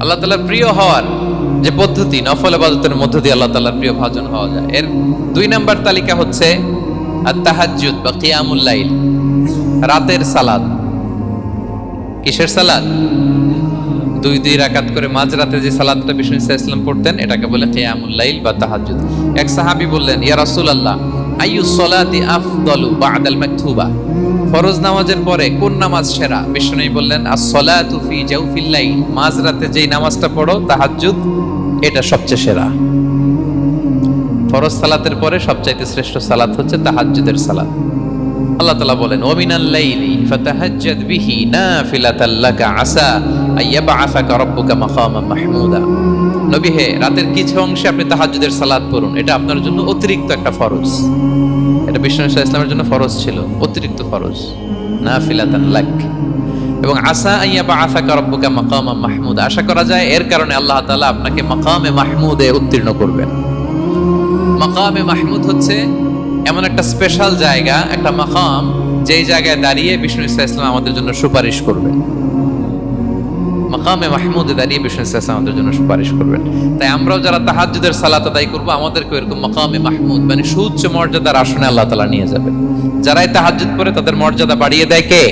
আল্লাহ তালার প্রিয় হওয়ার যে পদ্ধতি, নফল আবাদতের মধ্য দিয়ে আল্লাহ তালার প্রিয় ভাজন হওয়া যায়। এর দুই নাম্বার তালিকা হচ্ছে তাহাজ্জুদ বা কিয়ামুল লাইল, রাতের সালাদ। কিসের সালাদ? দুই দুই রাকাত করে মাঝরাতে যে সালাদটা বিষ্ণু ইসলাম পড়তেন, এটাকে বলে কিয়ামুল লাইল বা তাহাজ্জুদ। এক সাহাবী বললেন, ইয়া রাসূলুল্লাহ আইয়ু সলাতি আফদালু বাদাল মাকতুবা? ফরজ নামাজের পরে কোন নামাজ সেরা? বিষ্ণু বললেন as-salatu ফি জাওফিল লাইল। মাঝরাতে যেই নামাজটা পড়ো, তাহাজ্জুদ, এটা সবচেয়ে সেরা। ফরজ সালাতের পরে সবচাইতে শ্রেষ্ঠ সালাত হচ্ছে তাহাজ্জুদের সালাত। আল্লাহ তাআলা বলেন ওমিনাল লাইলি, ফাতাহাজ্জাদ বিহি আসা মাহমুদা। নবী হে, রাতের কিছু অংশে আপনি তাহাজ্জুদের পড়ুন। এটা আপনার জন্য অতিরিক্ত একটা ফরজ। এটা ইসলামের জন্য ফরজ ছিল, অতিরিক্ত ফরজ। এবং আসা আইয়া বা আশা করব্বুকা মাকামা মাহমুদ। আশা করা যায় এর কারণে আল্লাহ তাআলা আপনাকে মাকামে মাহমুদে উত্তীর্ণ করবেন। মাকামে মাহমুদ হচ্ছে এমন একটা স্পেশাল জায়গা, একটা মাকাম, যেই জায়গায় দাঁড়িয়ে বিষ্ণু ইসা ইসলাম আমাদের জন্য সুপারিশ করবেন মাকামে মাহমুদে দাঁড়িয়ে বিষ্ণু ইসা ইসলাম আমাদের জন্য সুপারিশ করবেন তাই আমরাও যারা তাহাজুদের সালাত আদায় করব আমাদেরকে এরকম মাকামে মাহমুদ মানে সুউচ্চ মর্যাদার আসনে আল্লাহ তালা নিয়ে যাবে। যারাই তাহাজুদ করে তাদের মর্যাদা বাড়িয়ে দেয় কে?